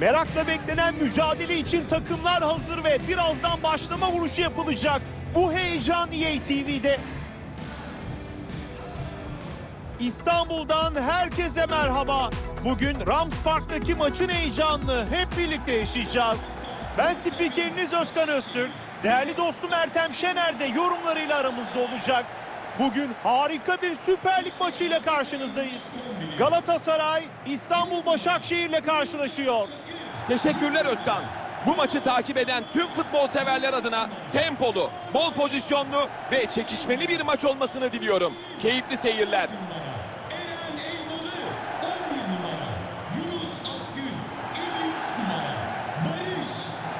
Merakla beklenen mücadele için takımlar hazır ve birazdan başlama vuruşu yapılacak. Bu heyecan EA TV'de. İstanbul'dan herkese merhaba. Bugün Rams Park'taki maçın heyecanını hep birlikte yaşayacağız. Ben spikeriniz Özkan Öztürk. Değerli dostum Ertem Şener de yorumlarıyla aramızda olacak. Bugün harika bir Süper Lig maçıyla karşınızdayız. Galatasaray İstanbul Başakşehir'le karşılaşıyor. Teşekkürler Özkan. Bu maçı takip eden tüm futbol severler adına tempolu, bol pozisyonlu ve çekişmeli bir maç olmasını diliyorum. Keyifli seyirler. Eren Elmalı 11 numara. Yunus Akgün 53 numara. Barış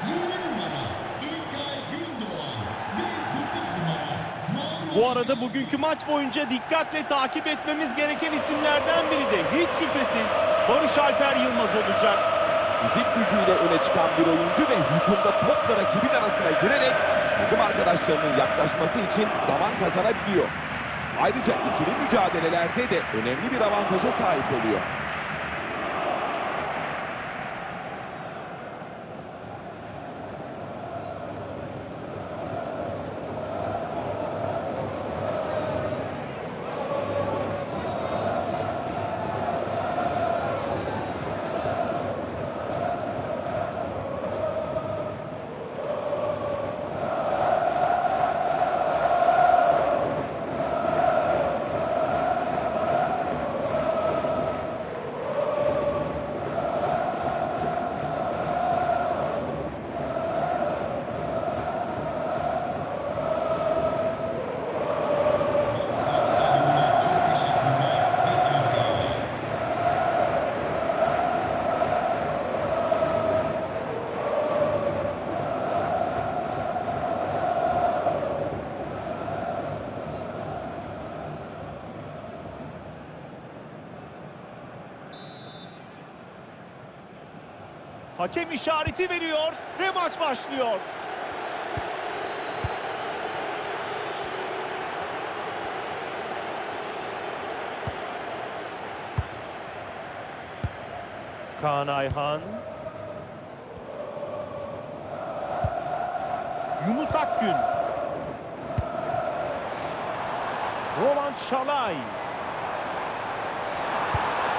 20 numara. İlkay Gündoğan ve 9 numara. Mauro Bu arada bugünkü maç boyunca dikkatle takip etmemiz gereken isimlerden biri de hiç şüphesiz Barış Alper Yılmaz olacak. Fizik gücüyle öne çıkan bir oyuncu ve hücumda topla rakibin arasına girerek takım arkadaşlarının yaklaşması için zaman kazanabiliyor. Ayrıca ikili mücadelelerde de önemli bir avantaja sahip oluyor. Hakem işareti veriyor ve maç başlıyor. Kaan Ayhan. Yunus Akgün. Roland Şalay.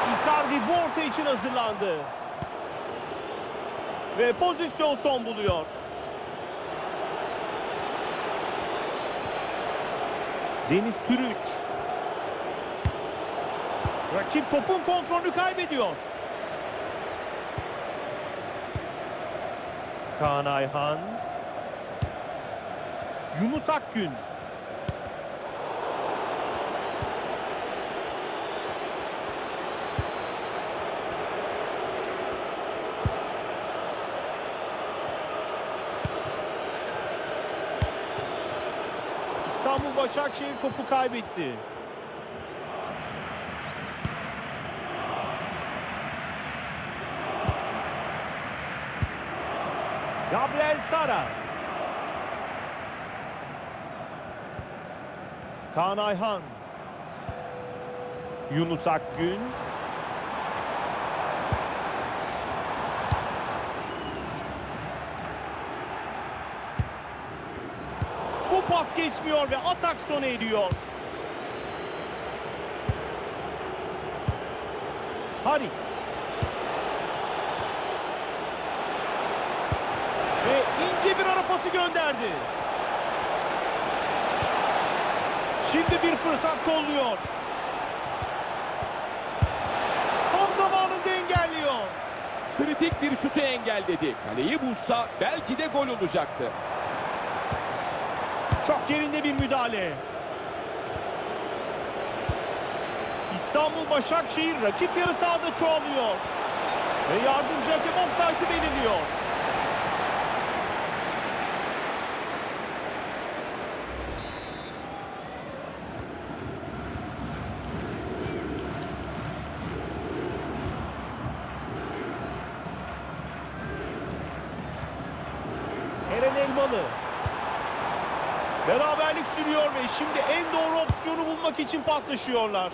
Icardi bu orta için hazırlandı. Ve pozisyon son buluyor. Deniz Türüç. Rakip topun kontrolünü kaybediyor. Kaan Ayhan. Yunus Akgün. İstanbul Başakşehir topu kaybetti. Gabriel Sara. Kaan Ayhan. Yunus Akgün. Bu pas geçmiyor ve atak sona eriyor. Harit. Ve ince bir ara pası gönderdi. Şimdi bir fırsat kolluyor. Tam zamanında engelliyor. Kritik bir şutu engelledi. Kaleyi bulsa belki de gol olacaktı. Çok yerinde bir müdahale. İstanbul Başakşehir rakip yarı sahada çoğalıyor. Ve yardımcı hakem offside'ı belirliyor. Eren Elmalı. Beraberlik sürüyor ve şimdi en doğru opsiyonu bulmak için paslaşıyorlar.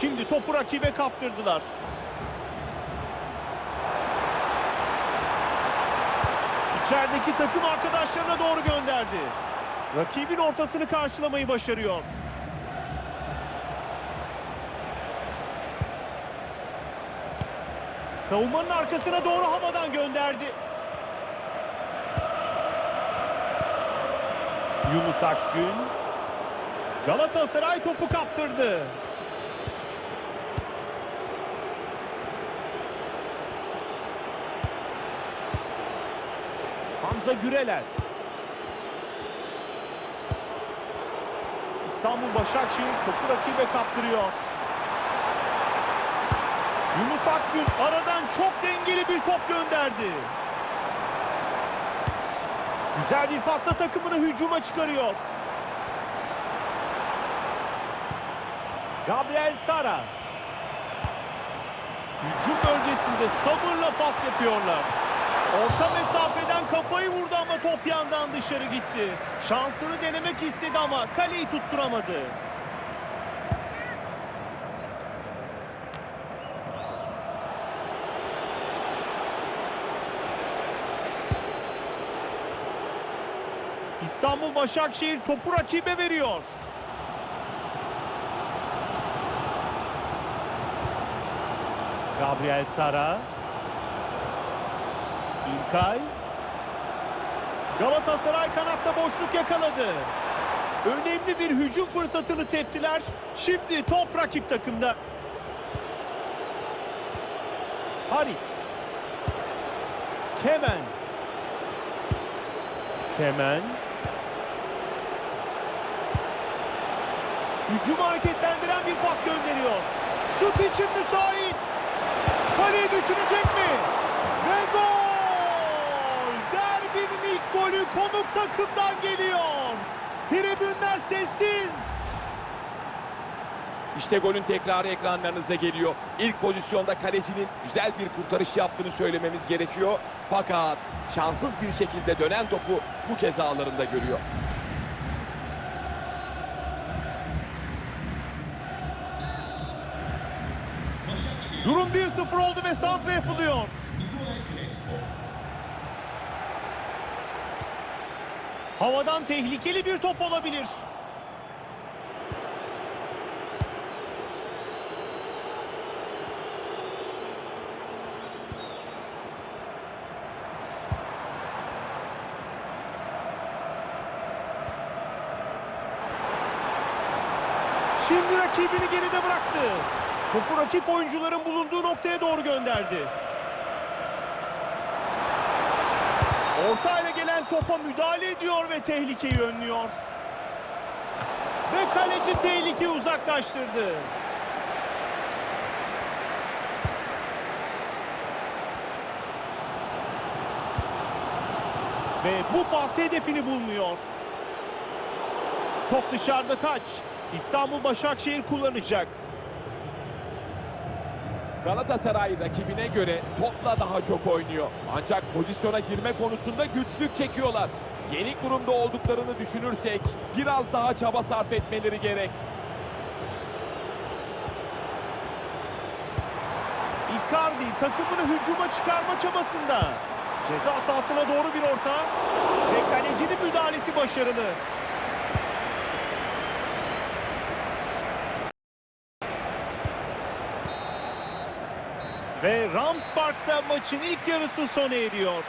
Şimdi topu rakibe kaptırdılar. İçerideki takım arkadaşlarına doğru gönderdi. Rakibin ortasını karşılamayı başarıyor. Savunmanın arkasına doğru havadan gönderdi. Yunus Akgün. Galatasaray topu kaptırdı. Hamza Güreler. İstanbul Başakşehir topu rakibe kaptırıyor. Yunus Akgün aradan çok dengeli bir top gönderdi. Güzel bir pasla takımını hücuma çıkarıyor. Gabriel Sara. Hücum bölgesinde sabırla pas yapıyorlar. Orta mesafeden kafayı vurdu ama top yandan dışarı gitti. Şansını denemek istedi ama kaleyi tutturamadı. İstanbul Başakşehir topu rakibe veriyor. Gabriel Sara. İlkay. Galatasaray kanatta boşluk yakaladı. Önemli bir hücum fırsatını teptiler. Şimdi top rakip takımda. Harit. Kemen. Kemen. Hücumu hareketlendiren bir pas gönderiyor. Şut için müsait. Kaleyi düşünecek mi? Ve gol! Derbinin ilk golü konuk takımdan geliyor. Tribünler sessiz. İşte golün tekrarı ekranlarınıza geliyor. İlk pozisyonda kalecinin güzel bir kurtarış yaptığını söylememiz gerekiyor. Fakat şanssız bir şekilde dönen topu bu kez ağlarında görüyor. Durum 1-0 oldu ve santra yapılıyor. Havadan tehlikeli bir top olabilir. Şimdi rakibini geride bıraktı. Topu rakip oyuncuların bulunduğu noktaya doğru gönderdi. Orta ile gelen topa müdahale ediyor ve tehlikeyi önlüyor. Ve kaleci tehlikeyi uzaklaştırdı. Ve bu pas hedefini bulmuyor. Top dışarıda taç. İstanbul Başakşehir kullanacak. Galatasaray rakibine göre topla daha çok oynuyor. Ancak pozisyona girme konusunda güçlük çekiyorlar. Yenik durumda olduklarını düşünürsek biraz daha çaba sarf etmeleri gerek. Icardi takımını hücuma çıkarma çabasında. Ceza sahasına doğru bir orta. Ve kalecinin müdahalesi başarılı. Ve Rams Park'ta maçın ilk yarısı sona eriyor.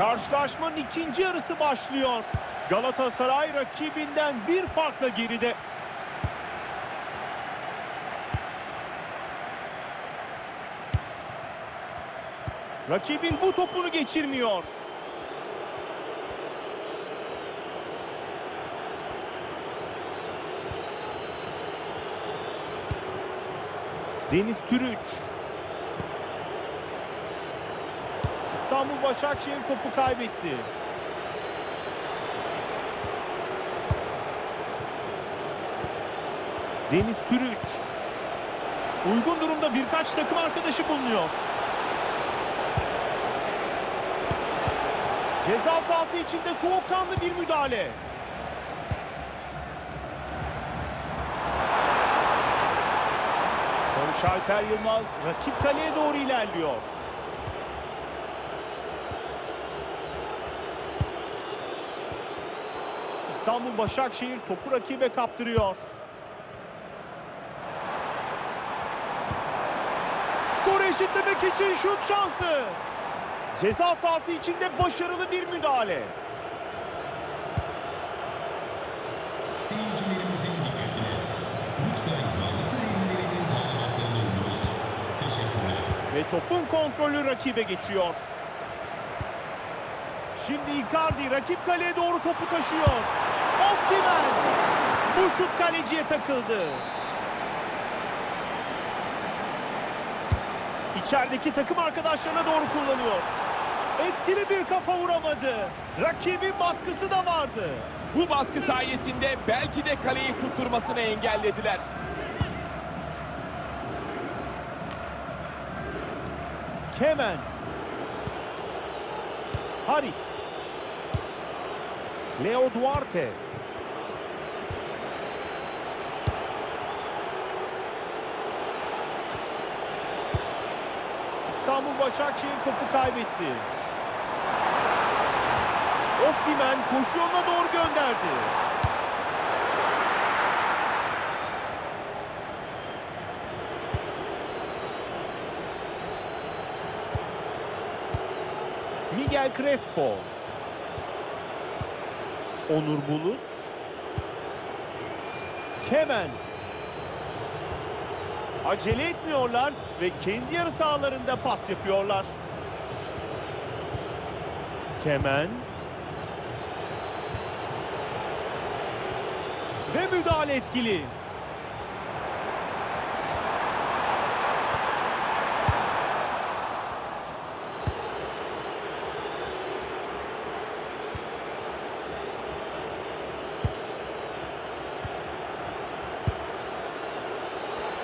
Karşılaşmanın ikinci yarısı başlıyor. Galatasaray rakibinden bir farkla geride. Rakibin bu topunu geçirmiyor. Deniz Türüç. İstanbul Başakşehir topu kaybetti. Deniz Türüç. Uygun durumda birkaç takım arkadaşı bulunuyor. Ceza sahası içinde soğukkanlı bir müdahale. Barış Alper Yılmaz rakip kaleye doğru ilerliyor. İstanbul Başakşehir topu rakibe kaptırıyor. Skoru eşitlemek için şut şansı. Ceza sahası içinde başarılı bir müdahale. Seyircilerimizin dikkatine. Lütfen güvenlik görevlilerinin talimatlarına uyunuz. Teşekkürler. Ve topun kontrolü rakibe geçiyor. Şimdi Icardi rakip kaleye doğru topu taşıyor. Osimhen. Bu şut kaleciye takıldı. İçerideki takım arkadaşlarına doğru kullanıyor. Etkili bir kafa vuramadı. Rakibin baskısı da vardı. Bu baskı sayesinde belki de kaleyi tutturmasını engellediler. Kemen. Harit. Leo Duarte. İstanbul Başakşehir topu kaybetti. Osimhen koşu yoluna doğru gönderdi. Miguel Crespo. Onur Bulut. Kemen. Acele etmiyorlar ve kendi yarı sahalarında pas yapıyorlar. Kemen. Ve müdahale etkili.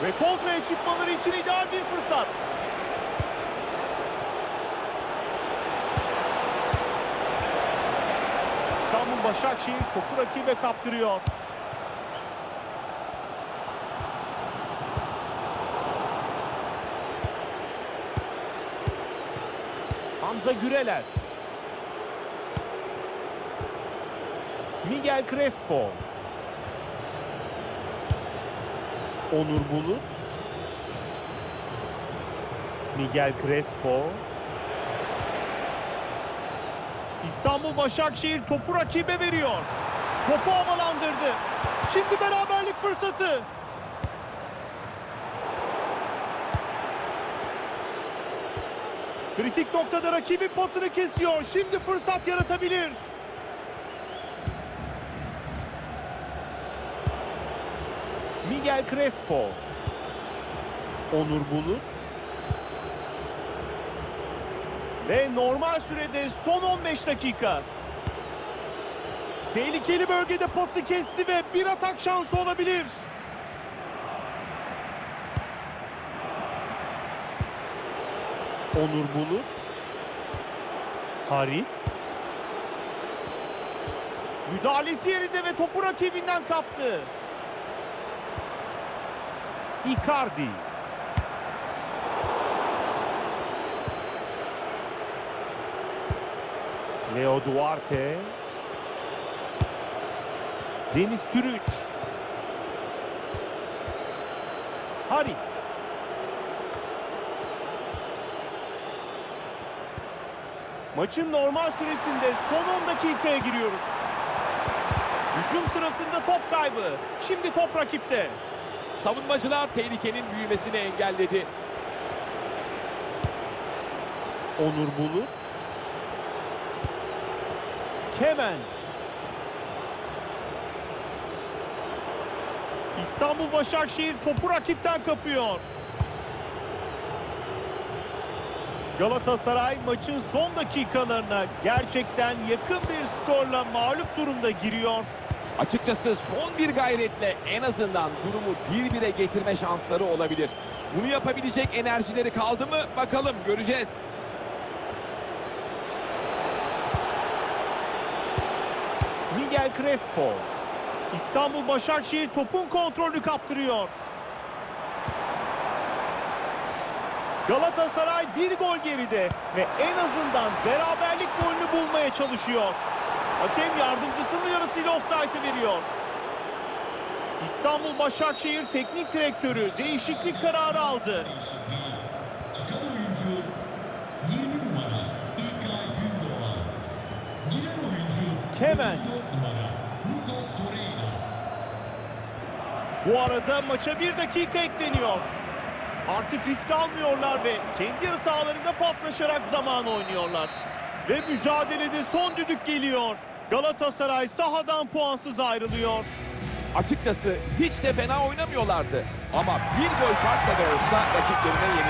Ve kontraya çıkmaları için ideal bir fırsat. İstanbul Başakşehir topu rakibe kaptırıyor. Hamza Güreler. Miguel Crespo. Onur Bulut. Miguel Crespo. İstanbul Başakşehir topu rakibe veriyor. Topu havalandırdı. Şimdi beraberlik fırsatı. Kritik noktada rakibin pasını kesiyor. Şimdi fırsat yaratabilir. Miguel Crespo. Onur Bulut. Ve normal sürede son 15 dakika. Tehlikeli bölgede pası kesti ve bir atak şansı olabilir. Onur Bulut. Harit. Müdahalesi yerinde ve topu rakibinden kaptı. Icardi. Leo Duarte. Deniz Türüç. Harit. Maçın normal süresinde son 10 dakikaya giriyoruz. Hücum sırasında top kaybı. Şimdi top rakipte. Savunmacılar tehlikenin büyümesini engelledi. Onur Bulut. Kemen. İstanbul Başakşehir topu rakipten kapıyor. Galatasaray maçın son dakikalarına gerçekten yakın bir skorla mağlup durumda giriyor. Açıkçası son bir gayretle en azından durumu bir bire getirme şansları olabilir. Bunu yapabilecek enerjileri kaldı mı bakalım göreceğiz. Miguel Crespo. İstanbul Başakşehir topun kontrolünü kaptırıyor. Galatasaray bir gol geride ve en azından beraberlik golünü bulmaya çalışıyor. Hakem yardımcısının yarısıyla offside'ı veriyor. İstanbul Başakşehir Teknik Direktörü değişiklik kararı aldı. Çıkan oyuncu 20 numara İlkay Gündoğan. Giren oyuncu Kemen. 34 numara Lucas Torreira. Bu arada maça bir dakika ekleniyor. Artık risk almıyorlar ve kendi yarı sahalarında paslaşarak zaman oynuyorlar. Ve mücadelede son düdük geliyor. Galatasaray sahadan puansız ayrılıyor. Açıkçası hiç de fena oynamıyorlardı. Ama bir gol farkla da olsa rakiplerine yenildi.